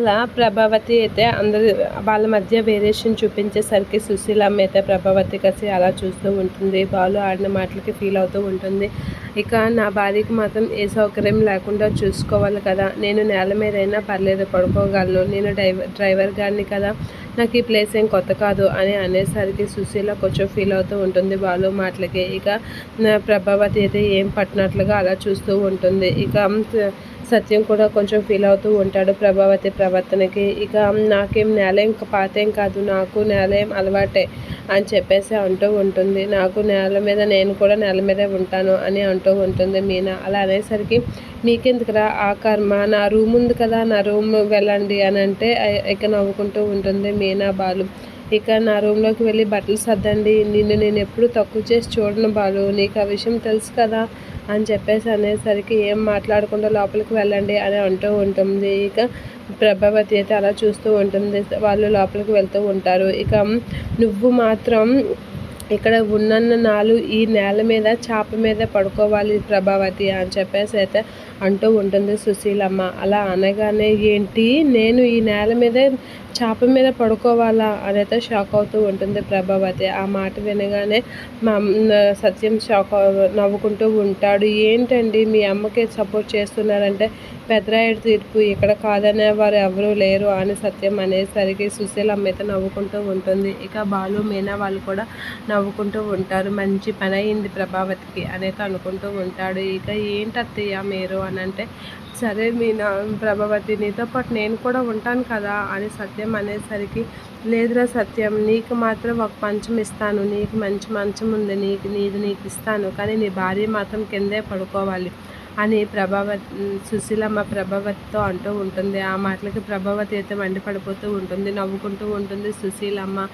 అలా ప్రభావతి అయితే అందరు వాళ్ళ మధ్య వేరియేషన్ చూపించేసరికి సుశీలమ్మ అయితే ప్రభావతి కలిసి అలా చూస్తూ ఉంటుంది. బాలు ఆడిన మాటలకి ఫీల్ అవుతూ ఉంటుంది. ఇక నా భార్యకి మాత్రం ఏ సౌకర్యం లేకుండా చూసుకోవాలి కదా. నేను నేల మీద అయినా పర్లేదు పడుకోగలను. నేను డ్రైవర్ డ్రైవర్ గారిని కదా. నాకు ఈ ప్లేస్ ఏం కొత్త కాదు అని అనేసరికి సుశీల కొంచెం ఫీల్ అవుతూ ఉంటుంది బాలు మాటలకి. ఇక నా ప్రభావతి అయితే ఏం పట్టినట్లుగా అలా చూస్తూ ఉంటుంది. ఇక సత్యం కూడా కొంచెం ఫీల్ అవుతూ ఉంటాడు ప్రభావతి ప్రవర్తనకి. ఇక నాకేం నేలేం పాతేం కాదు నాకు నేలేం అలవాటే అని చెప్పేసి అంటూ ఉంటుంది. నాకు నేల మీద నేను కూడా నేల మీదే ఉంటాను అని అంటూ ఉంటుంది మీనా. అలా అనేసరికి నీకెందుకురా ఆ కర్మ? నా రూమ్ ఉంది కదా నా రూమ్ వెళ్ళండి అని అంటే ఇక నవ్వుకుంటూ ఉంటుంది మీనా బాలు. ఇక నా రూమ్లోకి వెళ్ళి బట్టలు సర్దండి. నిన్ను నేను ఎప్పుడు తక్కువ చేసి చూడను బాలు. నీకు ఆ విషయం తెలుసు కదా అని చెప్పేసి అనేసరికి ఏం మాట్లాడకుండా లోపలికి వెళ్ళండి అని అంటూ ఉంటుంది. ఇక ప్రభావతి అయితే అలా చూస్తూ ఉంటుంది. వాళ్ళు లోపలికి వెళ్తూ ఉంటారు. ఇక నువ్వు మాత్రం ఇక్కడ ఉన్న నాలు ఈ నేల మీద చాప మీద పడుకోవాలి ప్రభావతి అని చెప్పేసి అయితే అంటూ ఉంటుంది సుశీలమ్మ. అలా అనగానే ఏంటి నేను ఈ నేల మీదే చాప మీద పడుకోవాలా అనేది షాక్ అవుతూ ఉంటుంది ప్రభావతి. ఆ మాట వినగానే మా సత్యం షాక్ నవ్వుకుంటూ ఉంటాడు. ఏంటండి మీ అమ్మకి సపోర్ట్ చేస్తున్నారంటే పెద్దరాయుడు తీర్పు ఇక్కడ కాదనే వారు ఎవరూ లేరు. అని సత్యం అనేసరికి సుశీల అమ్మైతే నవ్వుకుంటూ ఉంటుంది. ఇక బాలు మీనా వాళ్ళు కూడా నవ్వుకుంటూ ఉంటారు. మంచి పని అయింది ప్రభావతికి అనేది అనుకుంటూ ఉంటాడు. ఇక ఏంటత్తయ్య మీరు అని అంటే సరే మీనా ప్రభావతి నీతో పాటు నేను కూడా ఉంటాను కదా అని సత్యం అనేసరికి లేదురా సత్యం నీకు మాత్రం ఒక మంచం ఇస్తాను. నీకు మంచి మంచం ఉంది. నీకు నీది నీకు ఇస్తాను. కానీ నీ భార్య మాత్రం కిందే పడుకోవాలి. అని ప్రభావతి సుశీలమ్మ ప్రభావతితో అంటూ ఉంటుంది. ఆ మాటలకి ప్రభావతి అయితే మండిపడిపోతూ ఉంటుంది నవ్వుకుంటూ ఉంటుంది. సుశీలమ్మ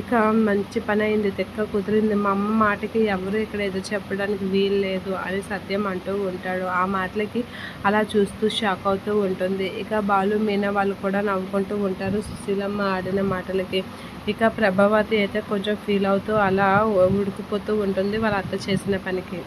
ఇక మంచి పని అయింది తెక్క కుదిరింది. మా అమ్మ మాటకి ఎవరు ఇక్కడ ఎదురు చెప్పడానికి వీలు లేదు అని సత్యం అంటూ ఉంటాడు. ఆ మాటలకి అలా చూస్తూ షాక్ అవుతూ ఉంటుంది. ఇక బాలు మీనా వాళ్ళు కూడా నవ్వుకుంటూ ఉంటారు సుశీలమ్మ ఆడిన మాటలకి. ఇక ప్రభావతి అయితే కొంచెం ఫీల్ అవుతూ అలా ఉడికిపోతూ ఉంటుంది వాళ్ళ అత్త చేసిన పనికి.